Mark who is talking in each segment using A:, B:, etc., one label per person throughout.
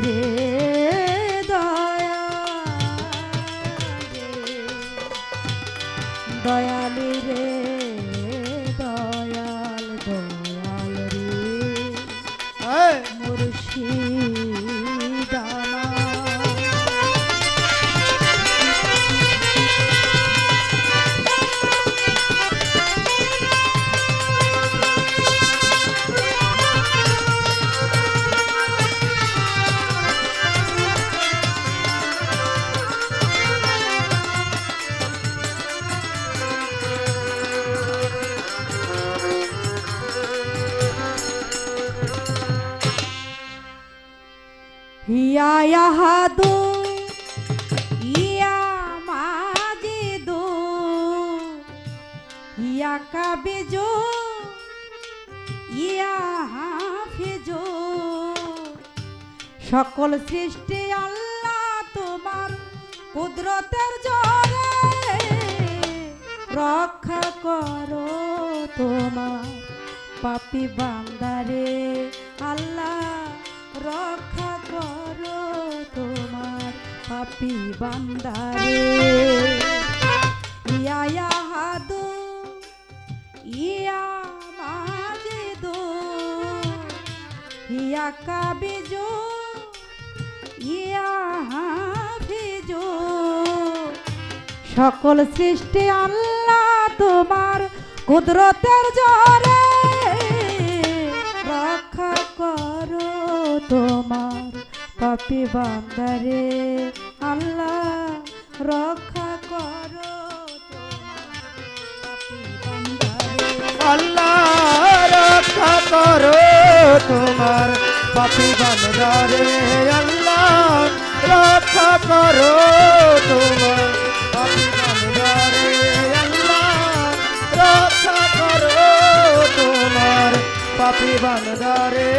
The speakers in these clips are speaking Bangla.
A: রে ইয়া ইয়া সকল সৃষ্টি আল্লাহ তোমার কুদরতের জোরে রক্ষা করো তোমার পাপি বান্দারে, আল্লাহ রক্ষা পাপি বান্দারে, ইয়া হাদু, ইয়া মাজিদু, ইয়া কাবিজু, ইয়া হাফিজু। সকল সৃষ্টি আল্লাহ তোমার কুদরতের জোরে রক্ষা করো তোমার। পাপি বান্দারে, আল্লাহ রক্ষা করো।
B: আল্লাহ রক্ষা করো তোমার পাপি বান্দারে, আল্লাহ রক্ষা করো তোমার পাপি বান্দারে, আল্লাহ রক্ষা করো তোমার পাপি বান্দারে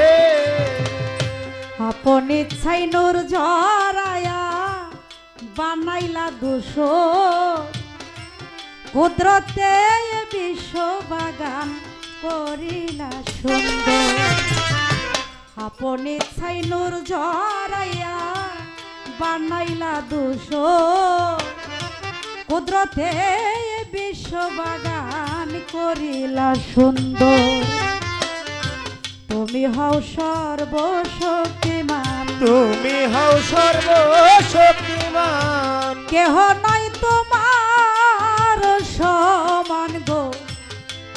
A: আপন ইচ্ছাই নূর জরায়া বানাইলা দুশো। কুদরতে বিশ্ব বাগান করিলা সুন্দর। আপন ইচ্ছাই নূর জরায়া বানাইলা দুশো। কুদরতে বিশ্ব বাগান করিলা সুন্দর। তুমি হও সর্বশক্তিমান।
B: তুমি হও সর্বশক্তিমান।
A: কেহ নাই তোমার সমান গো।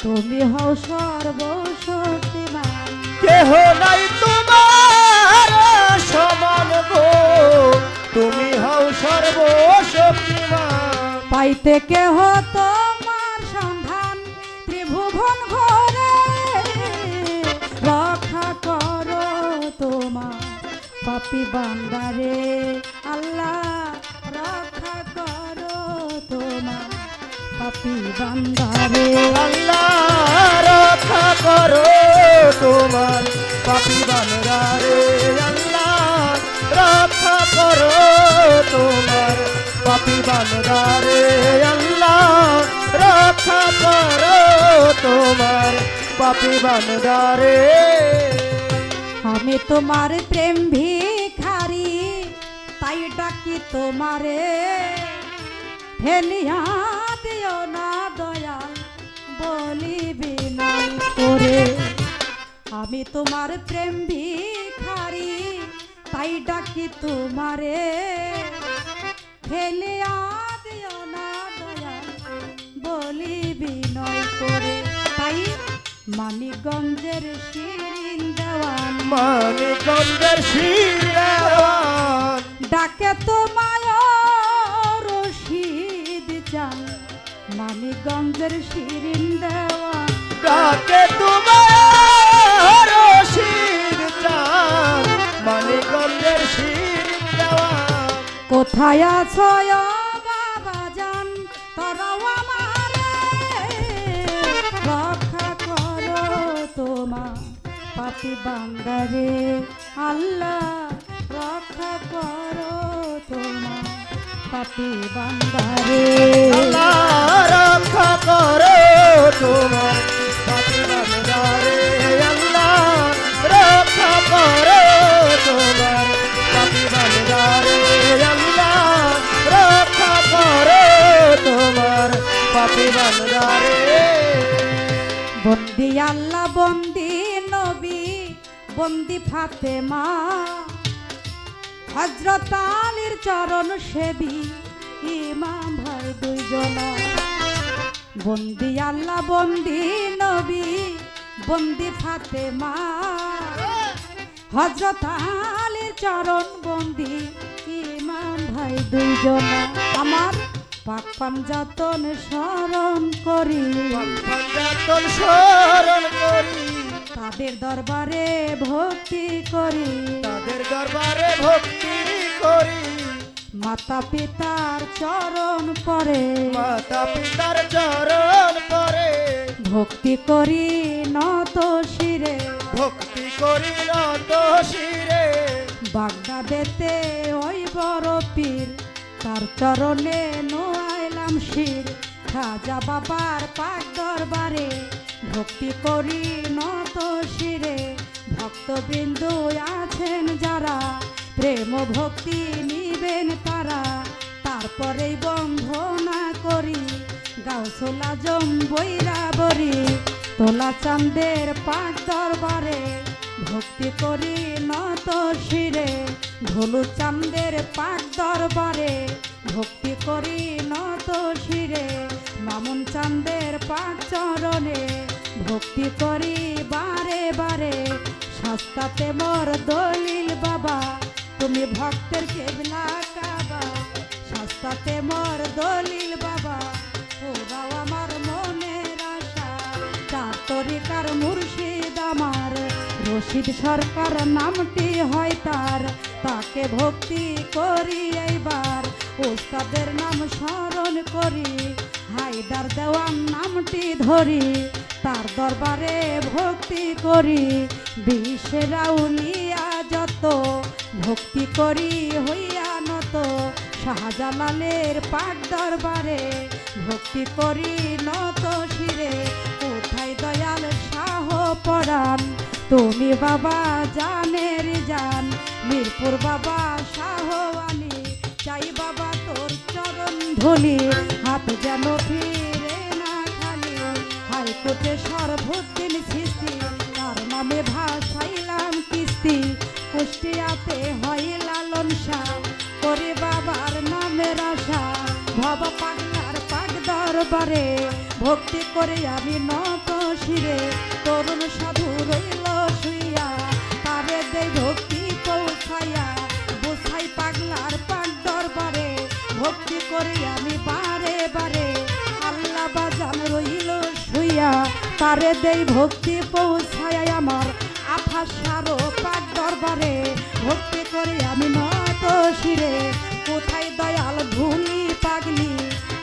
A: তুমি হও সর্বশক্তিমান।
B: কেহ নাই তোমার সমান গো। তুমি হও সর্বশক্তিমান।
A: পাইতে কেহ তোমার পাপি বান্দারে আল্লাহ রক্ষা করো তোমার পাপি বান্দারে।
B: আল্লাহ রক্ষা করো তোমার পাপি বানরারে আল্লাহ রক্ষা করো তোমার পাপি বানরারে আল্লাহ রক্ষা করো তোমার পাপি বানরারে
A: আমি তোমার প্রেম ডাকি তোমারে। ফেলিয়া দিও না দয়াল বলি বিনয় করে আমি তোমার প্রেম ভিখারি, তাই ডাকি তোমারে। ফেলে দিও না দয়াল বলি বিনয় করে তাই মানিকগঞ্জের শিরিন দেওয়ান।
B: মানিকগঞ্জের শিরাওয়ান
A: ডাকে তোমায় রশিদ চান মানিকগঞ্জের শিরিন দেওয়ান
B: ডাকে তোমার রশিদ চান মানিকগঞ্জের শিরাওয়ান
A: কোথায় আছো ও বাবা জান তোরাও আমারে রক্ষা করো তোমার। পাপি বান্দারে আল্লাহ রক্ষা করো তোমার পাপি বান্দারে
B: আল্লাহ রক্ষা করো তোমার পাপি বান্দারে আল্লাহ রক্ষা করো তোমার পাপি বান্দারে আল্লাহ রক্ষা করো তোমার পাপি বান্দারে
A: বন্দি আল্লাহ বন্দি নবী বন্দি ফাতেমা। হজরত আলীর চরণ সেবী ইমাম ভাই দুইজনা। বন্দি আল্লাহ বন্দি নবী বন্দি ফাতেমা। হজরত আলীর চরণ বন্দি ইমাম ভাই দুইজনা। আমার পাক পাঞ্জাতন স্মরণ করি।
B: পঞ্জাতন স্মরণ করি।
A: তাদের দরবারে ভক্তি করি।
B: তাদের দরবারে ভক্তি করি।
A: মাতা পিতার চরণ পরে।
B: মাতা পিতার চরণ পরে।
A: ভক্তি করি নত শিরে।
B: ভক্তি করি নত শিরে।
A: বাগদাদেতে ওই বড় পীর। তার চরণে নোয়াইলাম শির। খাজা বাবার পাক দরবারে। ভক্তি করি নত শিরে। ভক্তবিন্দু আছেন যারা, প্রেম ভক্তি নিবেন তারা। তারপরেই বন্ধনা করি, গাউসোলা জম বৈরা বরি তোলা চান্দের পাক দরবারে, ভক্তি করি নত শিরে। ধলু চান্দের পাক দরবারে, ভক্তি করি নত শিরে। মামুন চান্দের পাক চরণে, ভক্তি করি বারে বারে। সস্তাতে মোর দলিল বাবা, তুমি ভক্তের কেবলা কাবা। সস্তাতে মোর দলিল বাবা ওরাও আমার মনের আশা। চার তরিকার মুর্শিদ আমার, রশিদ সরকার নামটি হয় তার। তাকে ভক্তি করি এইবার, ওস্তাদের নাম স্মরণ করি। হায়দার দেওয়ান নামটি ধরি। তার দরবারে ভক্তি করি। বিশ্বের রাউলিয়া যত, ভক্তি করি হইয়া নত। শাহজালালের পাক দরবারে ভক্তি করি নত শিরে। কোথায় দয়াল শাহ পরাণ? তুমি বাবা জানের জান। মিরপুর বাবা শাহ আলী। চাই বাবা তোর চরণ ধুলি। হাত যেন ফিরে হাইকোর্টে সর্বদিন সৃষ্টি তার নামে ভাসাইলাম কিস্তি। কুষ্টিয়াতে হয় লালন শাহ। করে বাবার নামের আশা। ভব পাগলার পাগ দরবারে। ভক্তি করে আমি নত শিরে। তরুণ সাধু রইল শুইয়া। তারে দেই ভক্তি পৌঁছাইয়া। বুঝাই পাগলার পাগ দরবারে। ভক্তি করে আমি বারে শুইয়া তারে দেই ভক্তি পৌঁছায় আমার আফা সারো পাক দরবারে। ভক্তি করে আমি নত শিরে কোথায় দয়াল ভুলি পাগলি?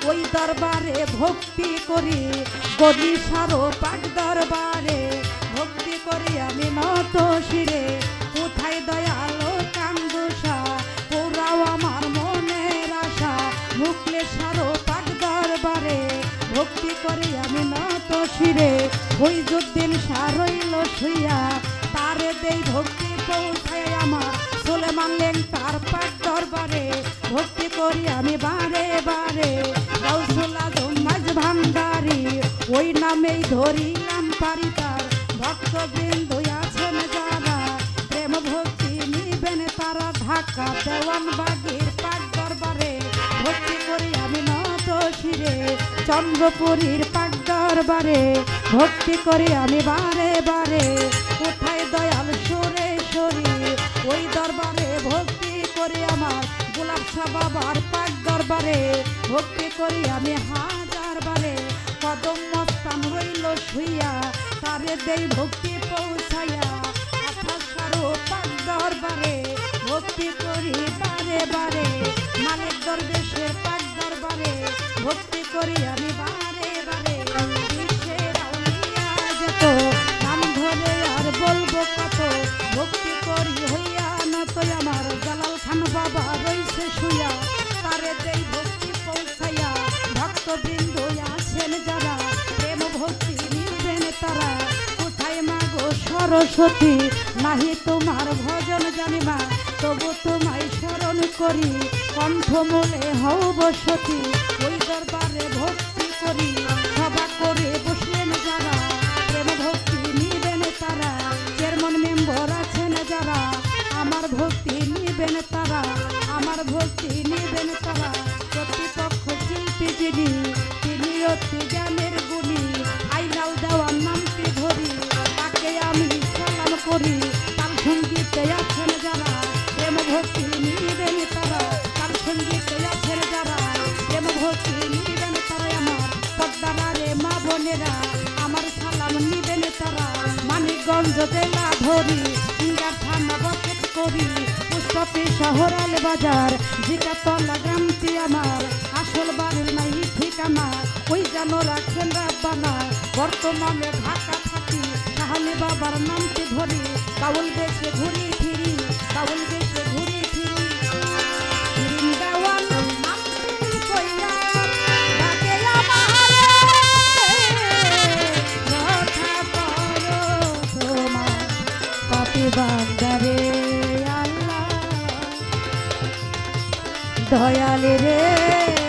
A: ওই দরবারে ভক্তি করি। গদি সারো পাক দরবারে। ভক্তি করি আমি নত শিরে কোথায় দয়াল কান্দুষা? পোড়াও আমার মনের আশা। মুখলে সারো পাক দরবারে। ভক্তি করি শিরে ওই যুদ্ধিন সারইল শুইয়া। তারে দেই ভক্তি পৌঁছায় আমার। চলে মানলেন তার পাক দরবারে, ভক্তি করি আমি বারে বারে। গাউসুলা জম্মা করিলাম পারিতার ভক্তবৃন্দ আছেন যারা, প্রেম ভক্তি নিবেন তারা। ঢাকা দেওয়ান বাগির পাক দরবারে, ভক্তি করি আমি নত শিরে। চন্দ্রপুরীর দরবারে, ভক্তি করি আমি বারে বারে। কোথায় দয়াল সরে সরি, ওই দরবারে ভক্তি করি আমার গোলাপ শাহ বাবার পাক দরবারে। ভক্তি করি আমি হাজার বারে, কদম মস্তান রইল শুইয়া, তারে দেই ভক্তি পৌঁছাইয়া। আঠাশারো পাক দরবারে, ভক্তি করি বারে বারে। মালিক দরবেশের পাক দরবারে, ভক্তি করি তোমার ভজন জানিবা, তবু তোমায় স্মরণ করি কণ্ঠমূলে হও বসতি, ওই দরবারে ভক্তি করি, সভা করে বসলেন যারা পুষ্পপি শহরাল বাজার, জিকাতলা গ্রামটি আমার। আসল বাড়ির নাই ঠিকানা ওই যেন রাখেন রাব্বানা বর্তমানে ঢাকা থাকি, তাহলে বাবার নামটি ধরি। কাউল বেশে ঘুরি ফিরি কাউল বেশে দয়াল রে।